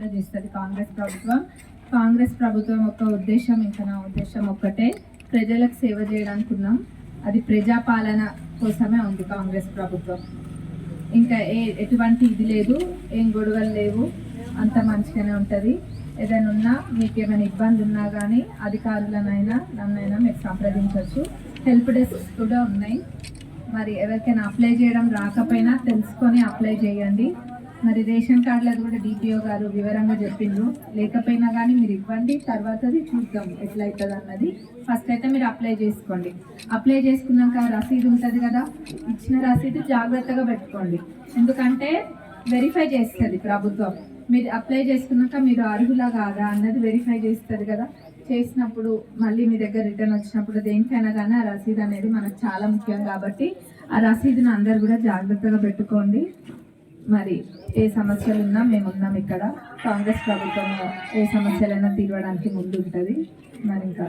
తప్పకుండా చేస్తుంది కాంగ్రెస్ ప్రభుత్వం. కాంగ్రెస్ ప్రభుత్వం యొక్క ఉద్దేశం ఇంకా నా ఉద్దేశం ఒక్కటే ప్రజలకు సేవ చేయడానికిన్నాం. అది ప్రజాపాలన కోసమే ఉంది కాంగ్రెస్ ప్రభుత్వం. ఇంకా ఏ ఎటువంటి ఇది లేదు ఏం గొడవలు లేవు అంత మంచిగానే ఉంటుంది. ఏదైనా ఉన్నా మీకు ఏమైనా ఇబ్బంది ఉన్నా కానీ అధికారులనైనా నన్నైనా మీరు సంప్రదించవచ్చు. హెల్ప్ డెస్క్ కూడా ఉన్నాయి. మరి ఎవరికైనా అప్లై చేయడం రాకపోయినా తెలుసుకొని అప్లై చేయండి. మరి రేషన్ కార్డులది కూడా డిపిఓ గారు వివరంగా చెప్పిండ్రు. లేకపోయినా కానీ మీరు ఇవ్వండి తర్వాతది చూద్దాం ఎట్లా అవుతుంది అన్నది. ఫస్ట్ అయితే మీరు అప్లై చేసుకోండి. అప్లై చేసుకున్నాక రసీదు ఉంటుంది కదా ఇచ్చిన రసీదు జాగ్రత్తగా పెట్టుకోండి. ఎందుకంటే వెరిఫై చేస్తుంది ప్రభుత్వం. మీరు అప్లై చేసుకున్నాక మీరు అర్హులా కాదా అన్నది వెరిఫై చేస్తుంది కదా. చేసినప్పుడు మళ్ళీ మీ దగ్గర రిటర్న్ వచ్చినప్పుడు దేనికైనా కానీ ఆ రసీదు అనేది మనకు చాలా ముఖ్యం కాబట్టి ఆ రసీదును అందరు కూడా జాగ్రత్తగా పెట్టుకోండి. మరి ఏ సమస్యలు ఉన్నా మేమున్నాం ఇక్కడ. కాంగ్రెస్ ప్రభుత్వం ఏ సమస్యలైనా తీరవడానికి ముందు ఉంటుంది మరి ఇంకా